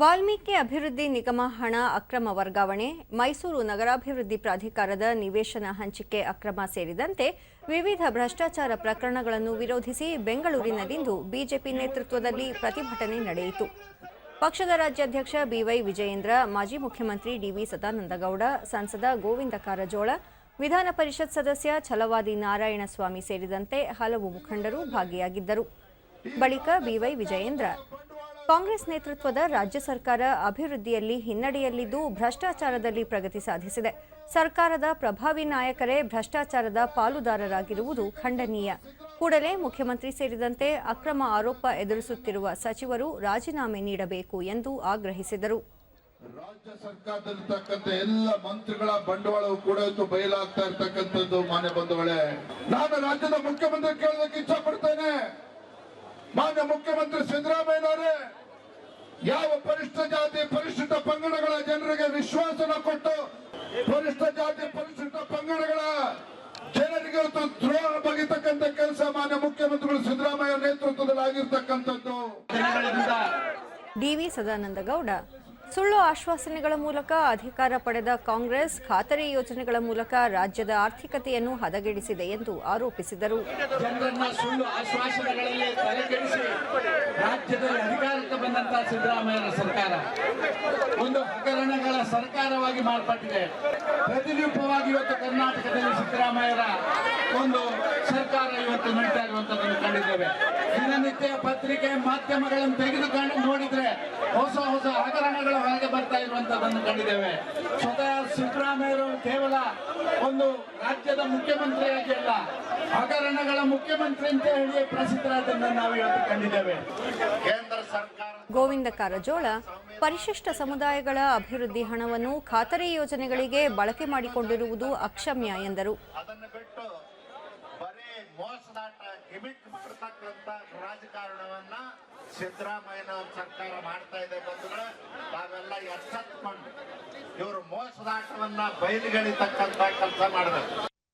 ವಾಲ್ಮೀಕಿ ಅಭಿವೃದ್ಧಿ ನಿಗಮ ಹಣ ಅಕ್ರಮ ವರ್ಗಾವಣೆ, ಮೈಸೂರು ನಗರಾಭಿವೃದ್ಧಿ ಪ್ರಾಧಿಕಾರದ ನಿವೇಶನ ಹಂಚಿಕೆ ಅಕ್ರಮ ಸೇರಿದಂತೆ ವಿವಿಧ ಭ್ರಷ್ಟಾಚಾರ ಪ್ರಕರಣಗಳನ್ನು ವಿರೋಧಿಸಿ ಬೆಂಗಳೂರಿನಲ್ಲಿಂದು ಬಿಜೆಪಿ ನೇತೃತ್ವದಲ್ಲಿ ಪ್ರತಿಭಟನೆ ನಡೆಯಿತು. ಪಕ್ಷದ ರಾಜ್ಯಾಧ್ಯಕ್ಷ ಬಿವೈ ವಿಜಯೇಂದ್ರ, ಮಾಜಿ ಮುಖ್ಯಮಂತ್ರಿ ಡಿವಿ ಸದಾನಂದಗೌಡ, ಸಂಸದ ಗೋವಿಂದ ಕಾರಜೋಳ, ವಿಧಾನ ಪರಿಷತ್ ಸದಸ್ಯ ಛಲವಾದಿ ನಾರಾಯಣಸ್ವಾಮಿ ಸೇರಿದಂತೆ ಹಲವು ಮುಖಂಡರು ಭಾಗಿಯಾಗಿದ್ದರು. ಬಳಿಕ ಬಿವೈ ವಿಜಯೇಂದ್ರ ಕಾಂಗ್ರೆಸ್ ನೇತೃತ್ವದ ರಾಜ್ಯ ಸರ್ಕಾರ ಅಭಿವೃದ್ಧಿಯಲ್ಲಿ ಹಿನ್ನಡೆಯಲ್ಲಿದ್ದು ಭ್ರಷ್ಟಾಚಾರದಲ್ಲಿ ಪ್ರಗತಿ ಸಾಧಿಸಿದೆ. ಸರ್ಕಾರದ ಪ್ರಭಾವಿ ನಾಯಕರೇ ಭ್ರಷ್ಟಾಚಾರದ ಪಾಲುದಾರರಾಗಿರುವುದು ಖಂಡನೀಯ. ಕೂಡಲೇ ಮುಖ್ಯಮಂತ್ರಿ ಸೇರಿದಂತೆ ಅಕ್ರಮ ಆರೋಪ ಎದುರಿಸುತ್ತಿರುವ ಸಚಿವರು ರಾಜೀನಾಮೆ ನೀಡಬೇಕು ಎಂದು ಆಗ್ರಹಿಸಿದರು. ರಾಜ್ಯ ಸರ್ಕಾರದಲ್ಲಿರ್ತಕ್ಕಂಥ ಎಲ್ಲ ಮಂತ್ರಿಗಳ ಬಂಡವಾಳವು ಕೂಡ ಇವತ್ತು ಬಯಲಾಗ್ತಾ ಇರ್ತಕ್ಕಂಥದ್ದು ಮಾನ್ಯ ಬಂಧುಗಳೇ. ನಾನು ರಾಜ್ಯದ ಮುಖ್ಯಮಂತ್ರಿ ಕೇಳೋದಕ್ಕೆ ಇಚ್ಛೆ ಪಡ್ತೇನೆ ಮಾನ್ಯ ಮುಖ್ಯಮಂತ್ರಿ ವಿಶ್ವಾಸನ ಕೊಟ್ಟು ಪರಿಷ್ಠ ಜಾತಿ ಪರಿಶಿಷ್ಟ ಪಂಗಡಗಳ ಜನರಿಗೆ ದ್ರೋಹ ಬಗೆತಕ್ಕಂಥ ಕೆಲಸ ಮಾನ್ಯ ಮುಖ್ಯಮಂತ್ರಿಗಳು ಸಿದ್ದರಾಮಯ್ಯ ನೇತೃತ್ವದಲ್ಲಿ ಆಗಿರ್ತಕ್ಕಂಥದ್ದು ವಿ ಸದಾನಂದ ಸದಾನಂದಗೌಡ. ಸುಳ್ಳು ಆಶ್ವಾಸನೆಗಳ ಮೂಲಕ ಅಧಿಕಾರ ಪಡೆದ ಕಾಂಗ್ರೆಸ್, ಖಾತರಿ ಯೋಜನೆಗಳ ಮೂಲಕ ರಾಜ್ಯದ ಆರ್ಥಿಕತೆಯನ್ನು ಹದಗೆಡಿಸಿದೆ ಎಂದು ಆರೋಪಿಸಿದರು. ರಾಜ್ಯದಲ್ಲಿ ಅಧಿಕಾರಕ್ಕೆ ಬಂದಂತಹ ಸಿದ್ದರಾಮಯ್ಯರ ಸರ್ಕಾರ. ಒಂದು ಹಗರಣಗಳ ಸರ್ಕಾರವಾಗಿ ಮಾರ್ಪಟ್ಟಿದೆ. ಪ್ರತಿರೂಪವಾಗಿ ಇವತ್ತು ಕರ್ನಾಟಕದಲ್ಲಿ ಸಿದ್ದರಾಮಯ್ಯರ ಒಂದು ಸರ್ಕಾರ ಇವತ್ತು ನಡೀತಾ ಇರುವಂತದ್ದನ್ನು ಕಂಡಿದ್ದೇವೆ. ದಿನನಿತ್ಯ ಪತ್ರಿಕೆ ಮಾಧ್ಯಮಗಳನ್ನು ತೆಗೆದುಕೊಂಡು ನೋಡಿದ್ರೆ ಹೊಸ ಹೊಸ ಹಗರಣಗಳು ಹೊರಗೆ ಬರ್ತಾ ಇರುವಂತದ್ದನ್ನು ಕಂಡಿದ್ದೇವೆ. ಸ್ವತಃ ಸಿದ್ದರಾಮಯ್ಯರು ಕೇವಲ ಒಂದು ರಾಜ್ಯದ ಮುಖ್ಯಮಂತ್ರಿಯಾಗಿ ಅಲ್ಲ ಹಗರಣಗಳ ಮುಖ್ಯಮಂತ್ರಿ ಅಂತ ಹೇಳಿ ಪ್ರಸಿದ್ಧರಾದನ್ನು ನಾವು ಇವತ್ತು ಕಂಡಿದ್ದೇವೆ. ಕೇಂದ್ರ ಸರ್ಕಾರ ಗೋವಿಂದ ಕಾರಜೋಳ ಪರಿಶಿಷ್ಟ ಸಮುದಾಯಗಳ ಅಭಿವೃದ್ಧಿ ಹಣವನ್ನು ಖಾತರಿ ಯೋಜನೆಗಳಿಗೆ ಬಳಕೆ ಮಾಡಿಕೊಂಡಿರುವುದು ಅಕ್ಷಮ್ಯ ಎಂದರು. ಗಿಮಿಕ್ ಮಾಡ್ತಕ್ಕಂತ ರಾಜಕಾರಣವನ್ನ ಸಿದ್ದರಾಮಯ್ಯನವ್ರ ಸರ್ಕಾರ ಮಾಡ್ತಾ ಇದೆ ಬಂದ್ರೆ ತಾವೆಲ್ಲ ಎಚ್ಚೆತ್ಕೊಂಡು ಇವರು ಮೋಸದಾಟವನ್ನ ಬಯಲುಗಳಿತಕ್ಕಂತ ಕೆಲಸ ಮಾಡಬೇಕು.